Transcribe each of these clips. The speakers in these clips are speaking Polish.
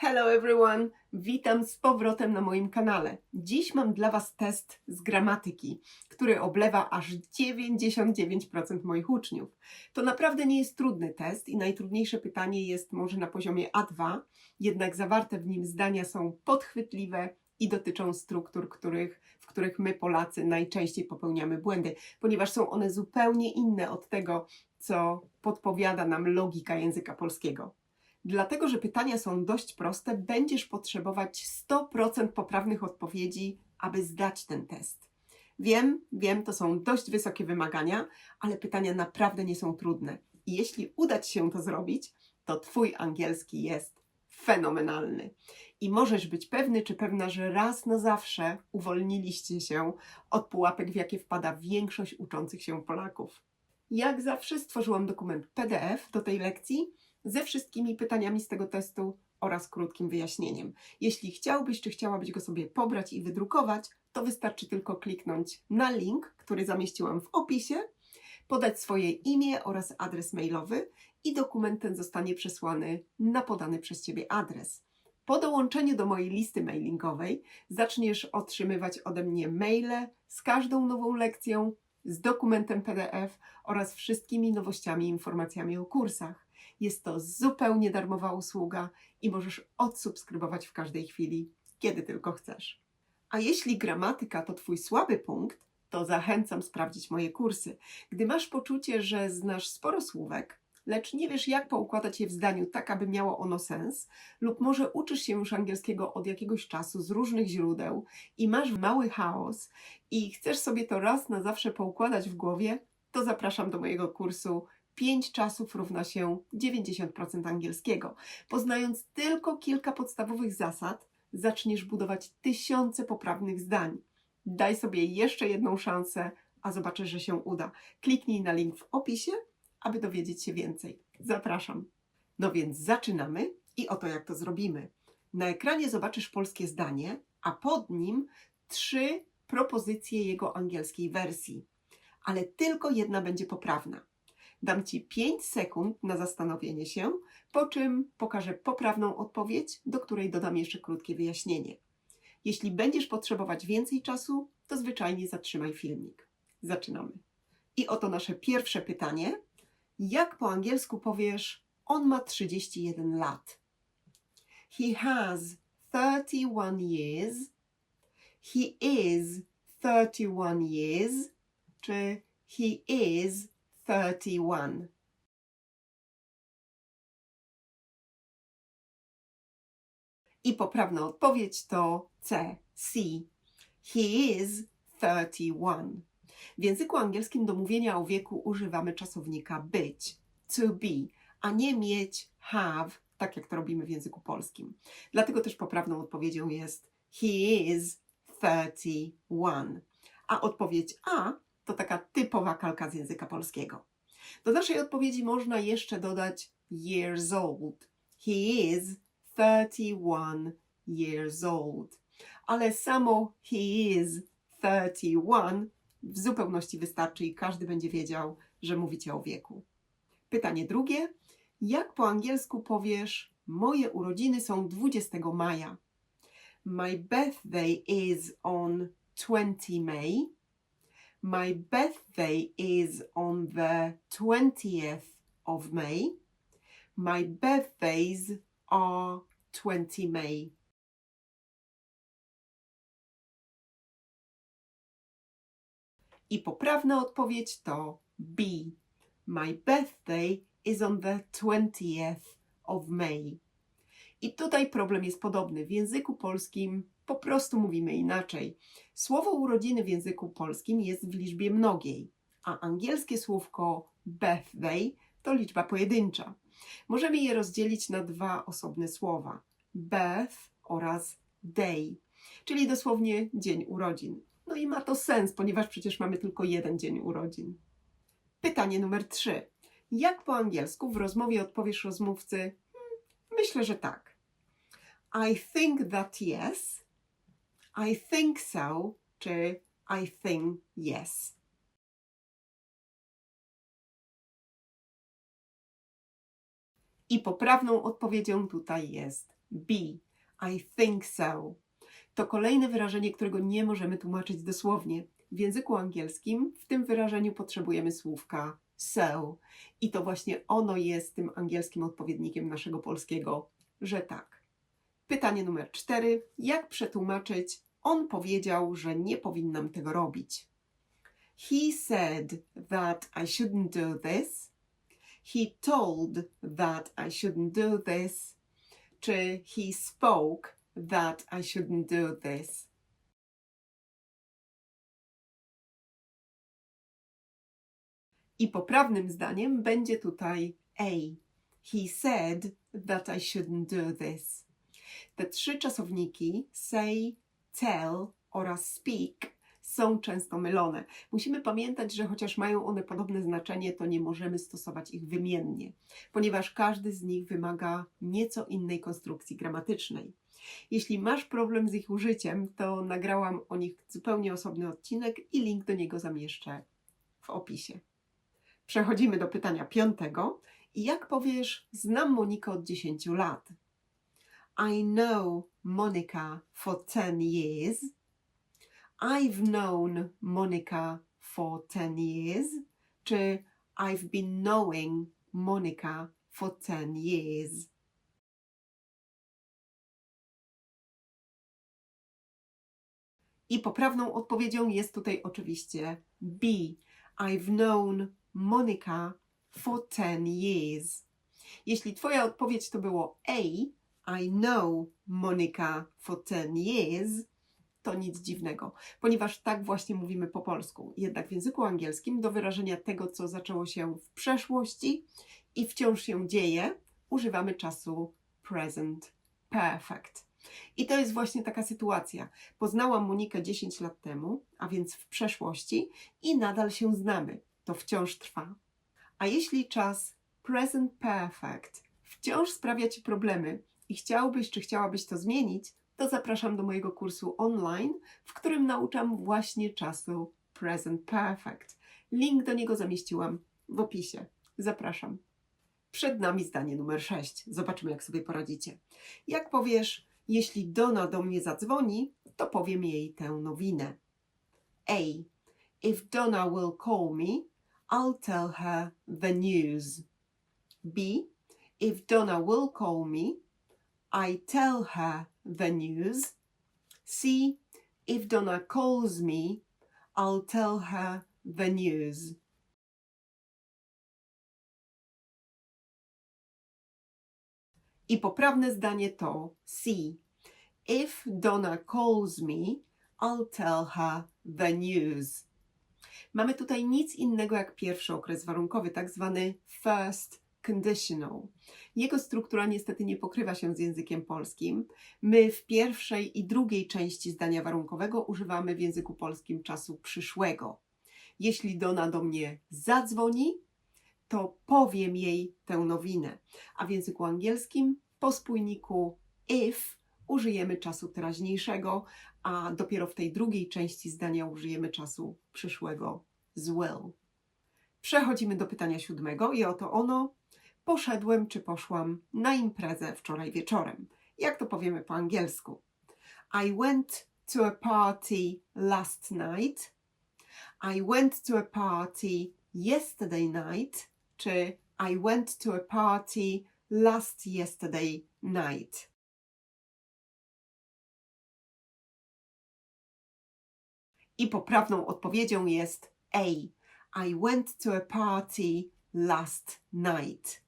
Hello everyone! Witam z powrotem na moim kanale. Dziś mam dla Was test z gramatyki, który oblewa aż 99% moich uczniów. To naprawdę nie jest trudny test i najtrudniejsze pytanie jest może na poziomie A2, jednak zawarte w nim zdania są podchwytliwe i dotyczą struktur, których, w których my Polacy najczęściej popełniamy błędy, ponieważ są one zupełnie inne od tego, co podpowiada nam logika języka polskiego. Dlatego, że pytania są dość proste, będziesz potrzebować 100% poprawnych odpowiedzi, aby zdać ten test. Wiem, wiem, to są dość wysokie wymagania, ale pytania naprawdę nie są trudne. I jeśli uda Ci się to zrobić, to Twój angielski jest fenomenalny. I możesz być pewny czy pewna, że raz na zawsze uwolniliście się od pułapek, w jakie wpada większość uczących się Polaków. Jak zawsze stworzyłam dokument PDF do tej lekcji ze wszystkimi pytaniami z tego testu oraz krótkim wyjaśnieniem. Jeśli chciałbyś czy chciałabyś go sobie pobrać i wydrukować, to wystarczy tylko kliknąć na link, który zamieściłam w opisie, podać swoje imię oraz adres mailowy i dokument ten zostanie przesłany na podany przez Ciebie adres. Po dołączeniu do mojej listy mailingowej zaczniesz otrzymywać ode mnie maile z każdą nową lekcją, z dokumentem PDF oraz wszystkimi nowościami i informacjami o kursach. Jest to zupełnie darmowa usługa i możesz odsubskrybować w każdej chwili, kiedy tylko chcesz. A jeśli gramatyka to Twój słaby punkt, to zachęcam sprawdzić moje kursy. Gdy masz poczucie, że znasz sporo słówek, lecz nie wiesz, jak poukładać je w zdaniu tak, aby miało ono sens, lub może uczysz się już angielskiego od jakiegoś czasu z różnych źródeł i masz mały chaos i chcesz sobie to raz na zawsze poukładać w głowie, to zapraszam do mojego kursu 5 czasów równa się 90% angielskiego. Poznając tylko kilka podstawowych zasad, zaczniesz budować tysiące poprawnych zdań. Daj sobie jeszcze jedną szansę, a zobaczysz, że się uda. Kliknij na link w opisie, aby dowiedzieć się więcej. Zapraszam. No więc zaczynamy i oto jak to zrobimy. Na ekranie zobaczysz polskie zdanie, a pod nim trzy propozycje jego angielskiej wersji. Ale tylko jedna będzie poprawna. Dam Ci 5 sekund na zastanowienie się, po czym pokażę poprawną odpowiedź, do której dodam jeszcze krótkie wyjaśnienie. Jeśli będziesz potrzebować więcej czasu, to zwyczajnie zatrzymaj filmik. Zaczynamy. I oto nasze pierwsze pytanie. Jak po angielsku powiesz on ma 31 lat? He has 31 years. He is 31 years. Czy he is 31. I poprawna odpowiedź to C. C. He is 31. W języku angielskim do mówienia o wieku używamy czasownika być, to be, a nie mieć have, tak jak to robimy w języku polskim. Dlatego też poprawną odpowiedzią jest he is 31. A odpowiedź A to taka typowa kalka z języka polskiego. Do naszej odpowiedzi można jeszcze dodać years old. He is 31 years old. Ale samo he is 31 w zupełności wystarczy i każdy będzie wiedział, że mówicie o wieku. Pytanie drugie. Jak po angielsku powiesz moje urodziny są 20 maja? My birthday is on 20 May. My birthday is on the 20th of May. My birthdays are 20 May. I poprawna odpowiedź to B. My birthday is on the 20th of May. I tutaj problem jest podobny. W języku polskim po prostu mówimy inaczej. Słowo urodziny w języku polskim jest w liczbie mnogiej, a angielskie słówko birthday to liczba pojedyncza. Możemy je rozdzielić na dwa osobne słowa: birth oraz day, czyli dosłownie dzień urodzin. No i ma to sens, ponieważ przecież mamy tylko jeden dzień urodzin. Pytanie numer trzy. Jak po angielsku w rozmowie odpowiesz rozmówcy? Hmm, myślę, że tak. I think that yes. I think so, czy I think yes. I poprawną odpowiedzią tutaj jest be. I think so. To kolejne wyrażenie, którego nie możemy tłumaczyć dosłownie. W języku angielskim w tym wyrażeniu potrzebujemy słówka so. I to właśnie ono jest tym angielskim odpowiednikiem naszego polskiego, że tak. Pytanie numer cztery. Jak przetłumaczyć? On powiedział, że nie powinnam tego robić. He said that I shouldn't do this. He told that I shouldn't do this. Czy he spoke that I shouldn't do this. I poprawnym zdaniem będzie tutaj A. He said that I shouldn't do this. Te trzy czasowniki say, tell oraz speak są często mylone. Musimy pamiętać, że chociaż mają one podobne znaczenie, to nie możemy stosować ich wymiennie, ponieważ każdy z nich wymaga nieco innej konstrukcji gramatycznej. Jeśli masz problem z ich użyciem, to nagrałam o nich zupełnie osobny odcinek i link do niego zamieszczę w opisie. Przechodzimy do pytania piątego. I jak powiesz, znam Monikę od 10 lat? I know Monica for 10 years. I've known Monica for 10 years. Czy I've been knowing Monica for 10 years. I poprawną odpowiedzią jest tutaj oczywiście B. I've known Monica for 10 years. Jeśli Twoja odpowiedź to było A, I know Monica for 10 years, to nic dziwnego, ponieważ tak właśnie mówimy po polsku. Jednak w języku angielskim do wyrażenia tego, co zaczęło się w przeszłości i wciąż się dzieje, używamy czasu present perfect. I to jest właśnie taka sytuacja. Poznałam Monikę 10 lat temu, a więc w przeszłości, i nadal się znamy. To wciąż trwa. A jeśli czas present perfect wciąż sprawia Ci problemy i chciałbyś czy chciałabyś to zmienić, to zapraszam do mojego kursu online, w którym nauczam właśnie czasu present perfect. Link do niego zamieściłam w opisie. Zapraszam. Przed nami zdanie numer 6. Zobaczymy, jak sobie poradzicie. Jak powiesz, jeśli Dona do mnie zadzwoni, to powiem jej tę nowinę. A. If Donna will call me, I'll tell her the news. B. If Donna will call me, I tell her the news. C. If Donna calls me, I'll tell her the news. I poprawne zdanie to C. If Donna calls me, I'll tell her the news. Mamy tutaj nic innego jak pierwszy okres warunkowy, tak zwany first conditional. Jego struktura niestety nie pokrywa się z językiem polskim. My w pierwszej i drugiej części zdania warunkowego używamy w języku polskim czasu przyszłego. Jeśli Dona do mnie zadzwoni, to powiem jej tę nowinę. A w języku angielskim po spójniku if użyjemy czasu teraźniejszego, a dopiero w tej drugiej części zdania użyjemy czasu przyszłego z will. Przechodzimy do pytania siódmego i oto ono. Poszedłem czy poszłam na imprezę wczoraj wieczorem. Jak to powiemy po angielsku? I went to a party last night. I went to a party yesterday night. Czy I went to a party last yesterday night. I poprawną odpowiedzią jest A. I went to a party last night.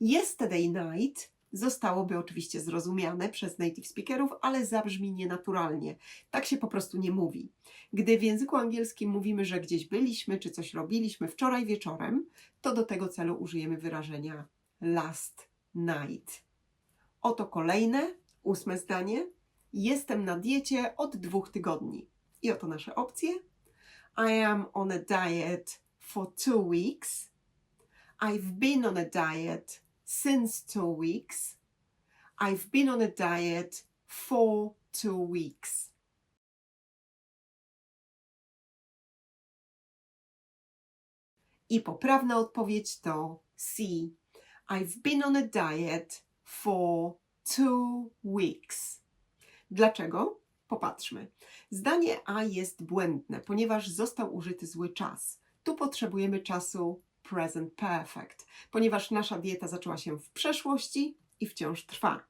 Yesterday night zostałoby oczywiście zrozumiane przez native speakerów, ale zabrzmi nienaturalnie. Tak się po prostu nie mówi. Gdy w języku angielskim mówimy, że gdzieś byliśmy czy coś robiliśmy wczoraj wieczorem, to do tego celu użyjemy wyrażenia last night. Oto kolejne, ósme zdanie. Jestem na diecie od dwóch tygodni. I oto nasze opcje. I am on a diet for two weeks. I've been on a diet since two weeks. I've been on a diet for two weeks. I poprawna odpowiedź to C. I've been on a diet for two weeks. Dlaczego? Popatrzmy. Zdanie A jest błędne, ponieważ został użyty zły czas. Tu potrzebujemy czasu present perfect, ponieważ nasza dieta zaczęła się w przeszłości i wciąż trwa.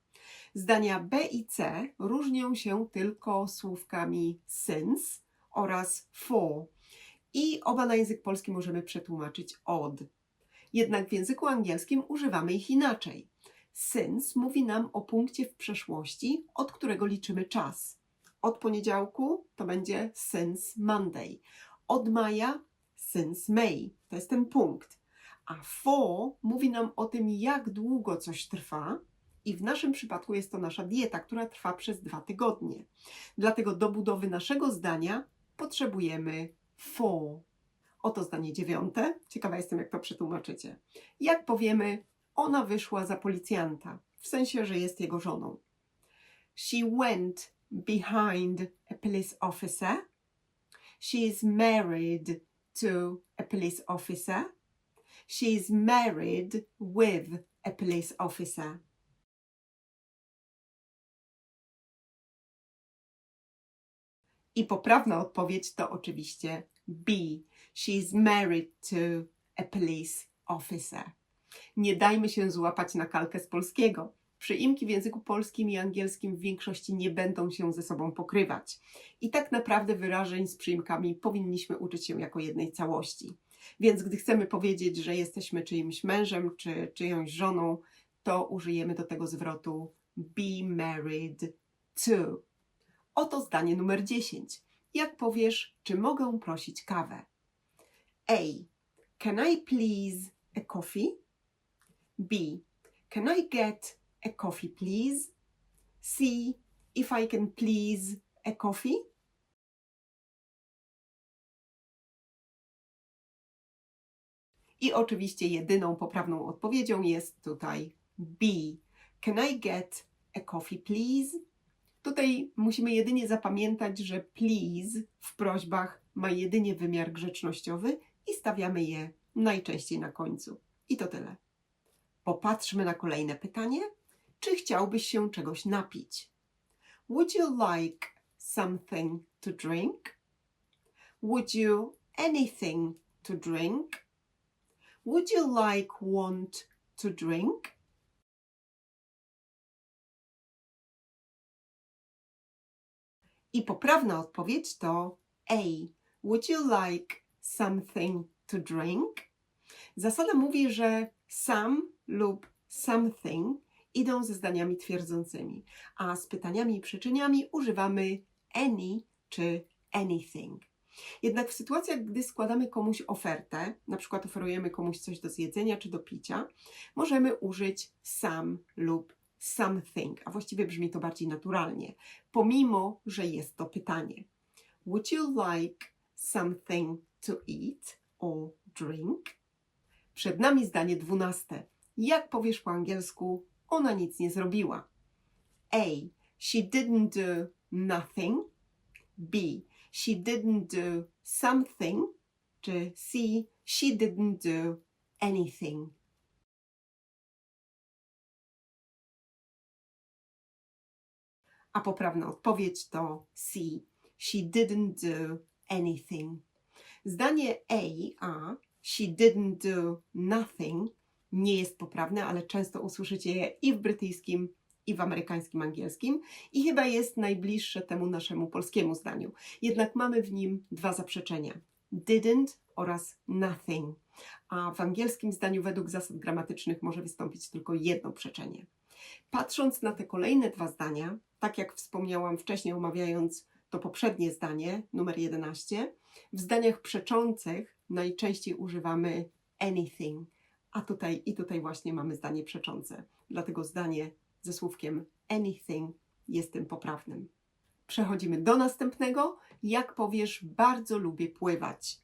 Zdania B i C różnią się tylko słówkami since oraz for i oba na język polski możemy przetłumaczyć od. Jednak w języku angielskim używamy ich inaczej. Since mówi nam o punkcie w przeszłości, od którego liczymy czas. Od poniedziałku to będzie since Monday. Od maja since May. To jest ten punkt. A for mówi nam o tym, jak długo coś trwa. I w naszym przypadku jest to nasza dieta, która trwa przez dwa tygodnie. Dlatego do budowy naszego zdania potrzebujemy for. Oto zdanie dziewiąte. Ciekawa jestem, jak to przetłumaczycie. Jak powiemy, ona wyszła za policjanta, w sensie, że jest jego żoną. She went behind a police officer. She is married to a police officer. She is married with a police officer. I poprawna odpowiedź to oczywiście B. She is married to a police officer. Nie dajmy się złapać na kalkę z polskiego. Przyimki w języku polskim i angielskim w większości nie będą się ze sobą pokrywać. I tak naprawdę wyrażeń z przyimkami powinniśmy uczyć się jako jednej całości. Więc gdy chcemy powiedzieć, że jesteśmy czyimś mężem czy czyjąś żoną, to użyjemy do tego zwrotu be married to. Oto zdanie numer 10. Jak powiesz, czy mogę prosić kawę? A. Can I please a coffee? B. Can I get a coffee, please? C. If I can please a coffee? I oczywiście jedyną poprawną odpowiedzią jest tutaj B. Can I get a coffee, please? Tutaj musimy jedynie zapamiętać, że please w prośbach ma jedynie wymiar grzecznościowy i stawiamy je najczęściej na końcu. I to tyle. Popatrzmy na kolejne pytanie. Czy chciałbyś się czegoś napić? Would you like something to drink? Would you anything to drink? Would you like want to drink? I poprawna odpowiedź to A. Would you like something to drink? Zasada mówi, że some lub something idą ze zdaniami twierdzącymi, a z pytaniami i przyczyniami używamy any czy anything. Jednak w sytuacjach, gdy składamy komuś ofertę, na przykład oferujemy komuś coś do zjedzenia czy do picia, możemy użyć some lub something, a właściwie brzmi to bardziej naturalnie, pomimo, że jest to pytanie. Would you like something to eat or drink? Przed nami zdanie dwunaste. Jak powiesz po angielsku, ona nic nie zrobiła? A. She didn't do nothing. B. She didn't do something. Czy C. She didn't do anything. A poprawna odpowiedź to C. She didn't do anything. Zdanie A, a she didn't do nothing nie jest poprawne, ale często usłyszycie je i w brytyjskim, i w amerykańskim angielskim i chyba jest najbliższe temu naszemu polskiemu zdaniu. Jednak mamy w nim dwa zaprzeczenia. Didn't oraz nothing. A w angielskim zdaniu według zasad gramatycznych może wystąpić tylko jedno przeczenie. Patrząc na te kolejne dwa zdania, tak jak wspomniałam wcześniej omawiając to poprzednie zdanie, numer 11, w zdaniach przeczących najczęściej używamy anything, a tutaj i tutaj właśnie mamy zdanie przeczące. Dlatego zdanie ze słówkiem anything jest tym poprawnym. Przechodzimy do następnego. Jak powiesz, bardzo lubię pływać.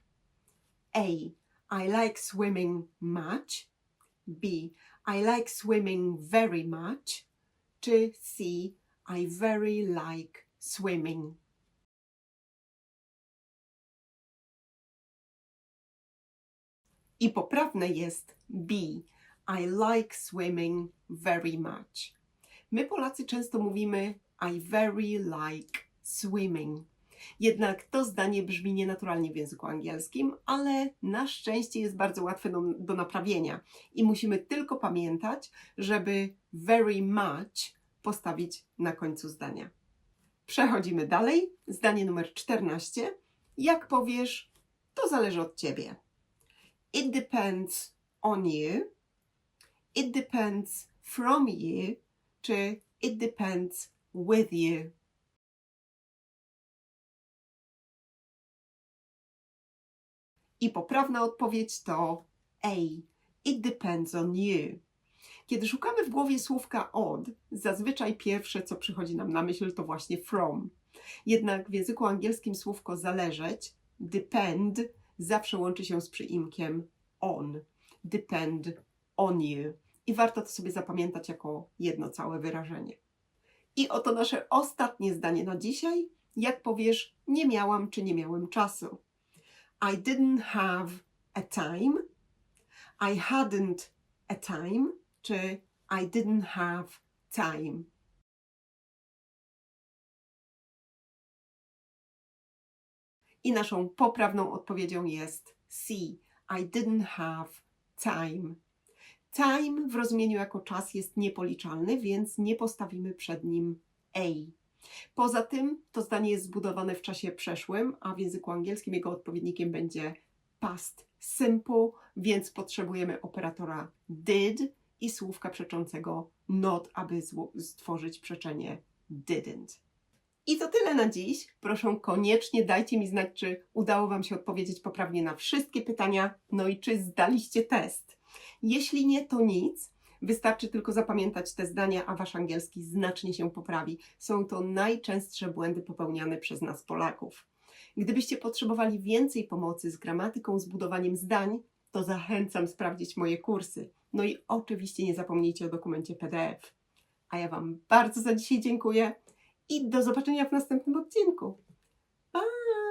A. I like swimming much. B. I like swimming very much. Czy C. I very like swimming. I poprawne jest B. I like swimming very much. My Polacy często mówimy I very like swimming. Jednak to zdanie brzmi nienaturalnie w języku angielskim, ale na szczęście jest bardzo łatwe do, do naprawienia i musimy tylko pamiętać, żeby very much postawić na końcu zdania. Przechodzimy dalej. Zdanie numer 14. Jak powiesz, to zależy od ciebie. It depends on you. It depends from you. Czy it depends with you. I poprawna odpowiedź to A. It depends on you. Kiedy szukamy w głowie słówka od, zazwyczaj pierwsze, co przychodzi nam na myśl, to właśnie from. Jednak w języku angielskim słówko zależeć, depend, zawsze łączy się z przyimkiem on. Depend on you. I warto to sobie zapamiętać jako jedno całe wyrażenie. I oto nasze ostatnie zdanie na dzisiaj. Jak powiesz, nie miałam czy nie miałem czasu. I didn't have a time. I hadn't a time. Czy I didn't have time. I naszą poprawną odpowiedzią jest C. I didn't have time. Time w rozumieniu jako czas jest niepoliczalny, więc nie postawimy przed nim a. Poza tym to zdanie jest zbudowane w czasie przeszłym, a w języku angielskim jego odpowiednikiem będzie past simple, więc potrzebujemy operatora did i słówka przeczącego not, aby stworzyć przeczenie didn't. I to tyle na dziś. Proszę koniecznie dajcie mi znać, czy udało Wam się odpowiedzieć poprawnie na wszystkie pytania, no i czy zdaliście test. Jeśli nie, to nic. Wystarczy tylko zapamiętać te zdania, a Wasz angielski znacznie się poprawi. Są to najczęstsze błędy popełniane przez nas Polaków. Gdybyście potrzebowali więcej pomocy z gramatyką, z budowaniem zdań, to zachęcam sprawdzić moje kursy. No i oczywiście nie zapomnijcie o dokumencie PDF. A ja Wam bardzo za dzisiaj dziękuję i do zobaczenia w następnym odcinku. Bye!